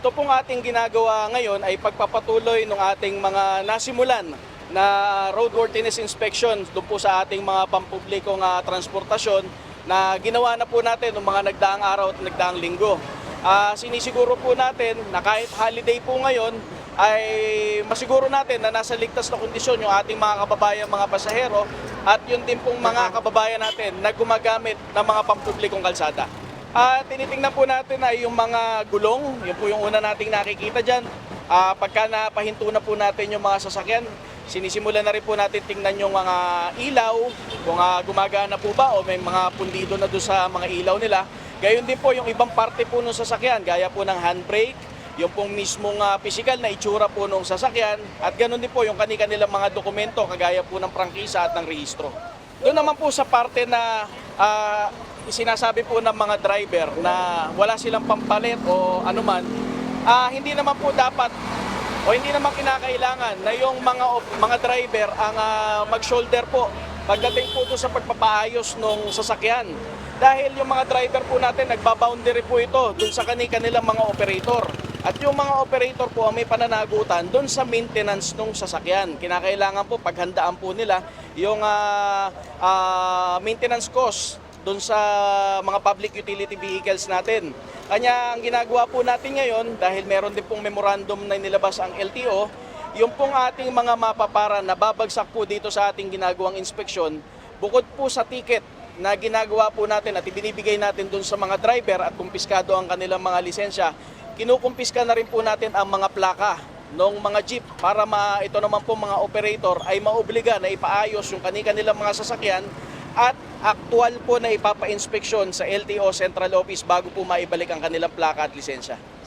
Ito pong ating ginagawa ngayon ay pagpapatuloy ng ating mga nasimulan na roadworthiness inspection doon po sa ating mga pampublikong ah, transportasyon na ginawa na po natin ng mga nagdaang araw at nagdaang linggo. Ah, sinisiguro po natin na kahit holiday po ngayon ay masiguro natin na nasa ligtas na kondisyon yung ating mga kababayan, mga pasahero at yun din pong mga kababayan natin na gumagamit ng mga pampublikong kalsada. Ah, tinitingnan po natin ay yung mga gulong, yun po yung una nating nakikita dyan. Ah, pagka napahinto na po natin yung mga sasakyan, sinisimulan na rin po natin tingnan yung mga ilaw, kung ah, gumagana po ba o may mga pundido na doon sa mga ilaw nila. Gayon din po yung ibang parte po ng sasakyan, gaya po ng handbrake, yung pong mismong uh, physical na itsura po ng sasakyan at ganoon din po yung kani-kanilang mga dokumento kagaya po ng prangkisa at ng rehistro. Doon naman po sa parte na ah, sinasabi po ng mga driver na wala silang pampalit o anuman, ah, hindi naman po dapat o hindi naman kinakailangan na yung mga mga driver ang ah, mag-shoulder po pagdating po doon sa pagpapaayos ng sasakyan. Dahil yung mga driver po natin, nagbaboundary po ito doon sa kani-kanilang mga operator. At yung mga operator po ang may pananagutan doon sa maintenance ng sasakyan. Kinakailangan po paghandaan po nila yung ah, ah, maintenance cost doon sa mga public utility vehicles natin. Kanya ang ginagawa po natin ngayon dahil meron din pong memorandum na nilabas ang LTO, yung pong ating mga mapapara na babagsak po dito sa ating ginagawang inspeksyon, bukod po sa ticket na ginagawa po natin at ibinibigay natin doon sa mga driver at kumpiskado ang kanilang mga lisensya, kinukumpiska na rin po natin ang mga plaka ng mga jeep para ma, ito naman po mga operator ay maobliga na ipaayos yung kani-kanilang mga sasakyan at aktual po na ipapa-inspeksyon sa LTO Central Office bago po maibalik ang kanilang plaka at lisensya.